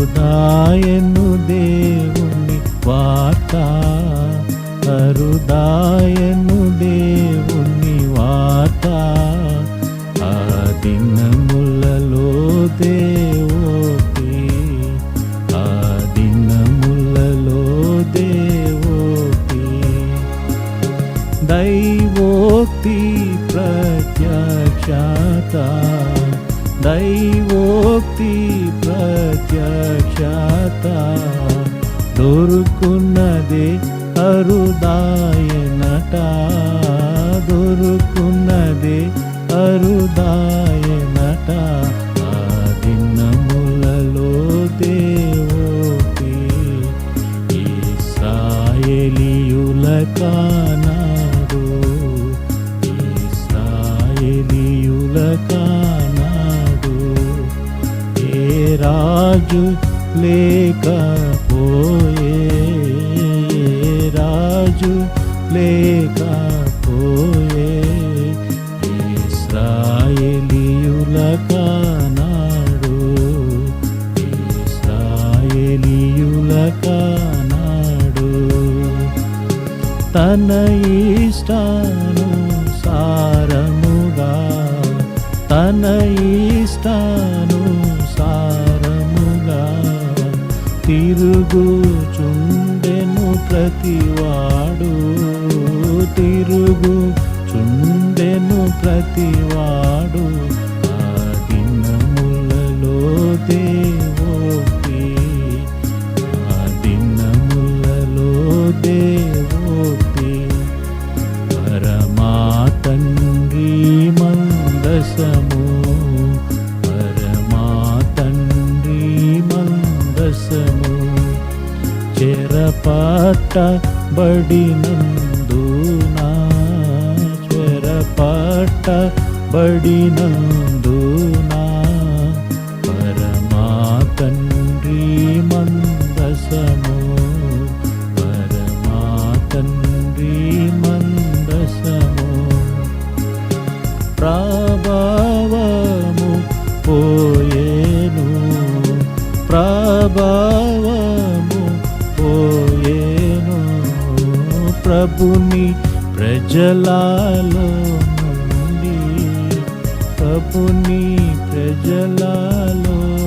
అరుదాయను దేవుని వార్త. అరుదాయను దేవుని వార్త. ఆ దినములలో దేవోతి ఆ దినములలో దేవోతి దైవోక్తి ప్రత్యక్షత. దైవోక్తి ప్రత్యక్షత దొరుకున్నదే అరుదాయనట. దొరుకున్నదే అరుదా రాజు లేకపోయే రాజు లేకపోయే ఇస్రాయేలీయుల కానాడు ఇస్రాయేలీయుల కానాడు. తన ఇష్టాను సారముగా తన ఇష్టాను తిరుగుచుండెను ప్రతివాడు. తిరుగు చుండెను ప్రతివాడు. ఆ దినములలో దేవోక్తి. ఆ దినములలో దేవోక్తి. పరమా తండ్రి మందసము. పరమా తండ్రి మందసము. చెరపాట బడినందునా చెరపాట బడినందునా పరమా తండ్రి మందసము పరమా తండ్రి మందసము. ప్రాభావము పోయే ప్రభుని ప్రజలలో నుండి. ప్రభుని ప్రజలలో